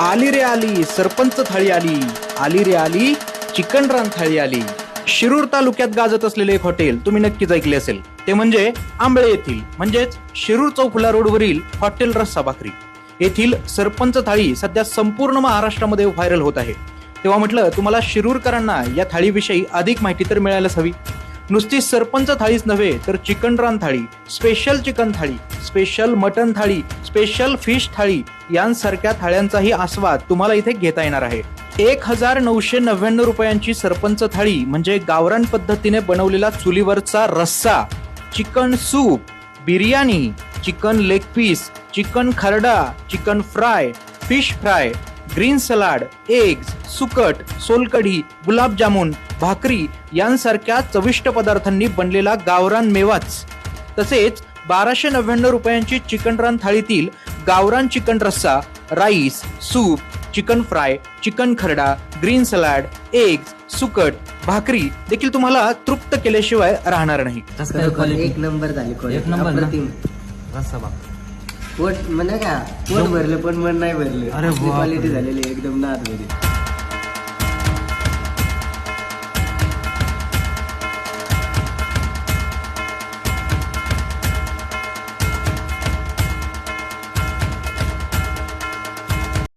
आली रे आली सरपंच थाळी आली. आली रे आली चिकन रान थाळी आली. शिरूर तालुक्यात गाजत असलेले एक हॉटेल तुम्ही नक्कीच ऐकले असेल. ते म्हणजे आंबळे येथील म्हणजेच शिरूर चौफुला रोडवरील हॉटेल रस्सा भाकरी. येथील सरपंच थाळी सध्या संपूर्ण महाराष्ट्रामध्ये व्हायरल होत आहे. तेव्हा म्हटलं तुम्हाला शिरूरकरांना या थाळीविषयी अधिक माहिती तर मिळायलाच हवी. नुसती सरपंच थाळीच नव्हे तर चिकन रान thali special chicken thali special mutton thali special fish thali यांसारख्या थाळ्यांचाही आस्वाद तुम्हाला इथे घेता येणार आहे. एक हजार नऊशे नव्याण्णव रुपयांची सरपंच थाळी म्हणजे गावरान पद्धतीने बनवलेला चुलीवरचा रस्सा chicken soup biryani chicken leg piece chicken खरडा chicken fry fish fry green salad eggs सुकट solkadhi गुलाबजामुन भाकरी यांसारख्या चविष्ट पदार्थांनी बनलेला गावरान मेवाच तसेच बाराशे नव्याण्णव रुपयांची चिकन रान थाळीतील गावरान चिकन रस्सा rice soup chicken fry chicken खरडा ग्रीन सलाड एग्ज सुकट भाकरी देखील तुम्हाला तृप्त केल्याशिवाय राहणार नाही एक नंबर झाली quality. एक नंबर ना? अप्रतिम. रस्सा बा पोट म्हणजे का पोट भरलं पण मन नाही भरलं अरे. क्वालिटी झालेली एकदम नादमध्ये